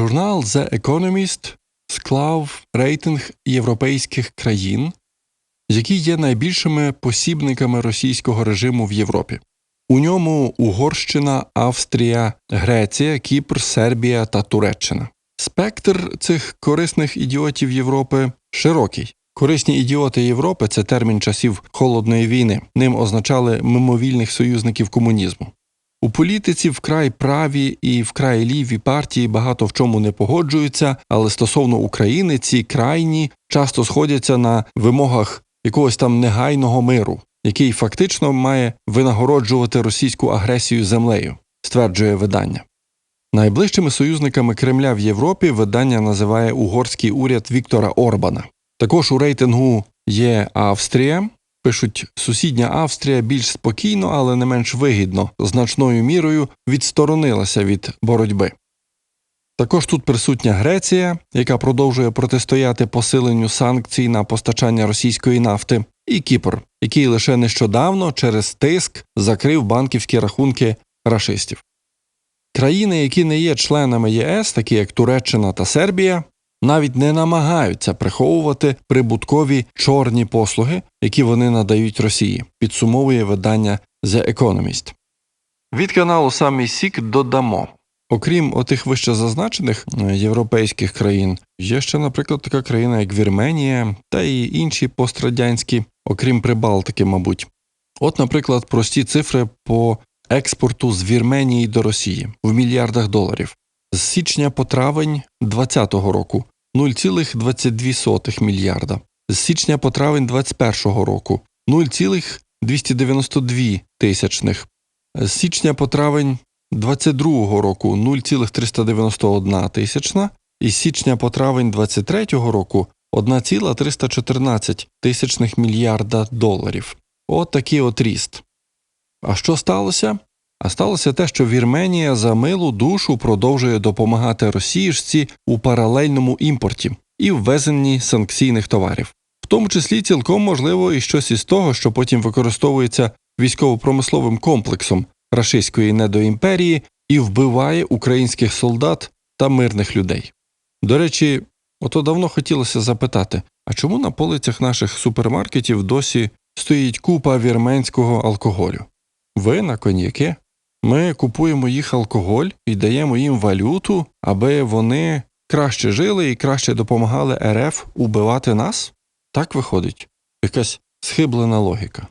Журнал The Economist склав рейтинг європейських країн, які є найбільшими посібниками російського режиму в Європі. У ньому Угорщина, Австрія, Греція, Кіпр, Сербія та Туреччина. Спектр цих корисних ідіотів Європи широкий. Корисні ідіоти Європи це термін часів холодної війни. Ним означали мимовільних союзників комунізму. У політиці вкрай праві і вкрай ліві партії багато в чому не погоджуються, але стосовно України ці крайні часто сходяться на вимогах якогось там негайного миру, який фактично має винагороджувати російську агресію землею, стверджує видання. Найближчими союзниками Кремля в Європі видання називає угорський уряд Віктора Орбана. Також у рейтингу є Австрія. Пишуть, сусідня Австрія більш спокійно, але не менш вигідно, значною мірою відсторонилася від боротьби. Також тут присутня Греція, яка продовжує протистояти посиленню санкцій на постачання російської нафти, і Кіпр, який лише нещодавно через тиск закрив банківські рахунки рашистів. Країни, які не є членами ЄС, такі як Туреччина та Сербія, навіть не намагаються приховувати прибуткові чорні послуги, які вони надають Росії, підсумовує видання The Economist. Від каналу Самий Сік додамо. Окрім отих вище зазначених е, європейських країн, є ще, наприклад, така країна, як Вірменія, та й інші пострадянські, окрім Прибалтики, мабуть. От, наприклад, прості цифри по експорту з Вірменії до Росії в мільярдах доларів. З січня по травень 2020 року 0,22 мільярда. З січня по травень 2021 року 0,292 тисячних. З січня по травень 2022 року 0,391 тисячна. І з січня по травень 2023 року 1,314 тисячних мільярда доларів. От такий от ріст. А що сталося? А сталося те, що Вірменія за милу душу продовжує допомагати Росіїшці у паралельному імпорті і ввезенні санкційних товарів, в тому числі цілком можливо і щось із того, що потім використовується військово-промисловим комплексом рашистської недоімперії і вбиває українських солдат та мирних людей. До речі, ото давно хотілося запитати, а чому на полицях наших супермаркетів досі стоїть купа вірменського алкоголю? Вина, коньяки? Ми купуємо їх алкоголь і даємо їм валюту, аби вони краще жили і краще допомагали РФ убивати нас? Так виходить, якась схиблена логіка.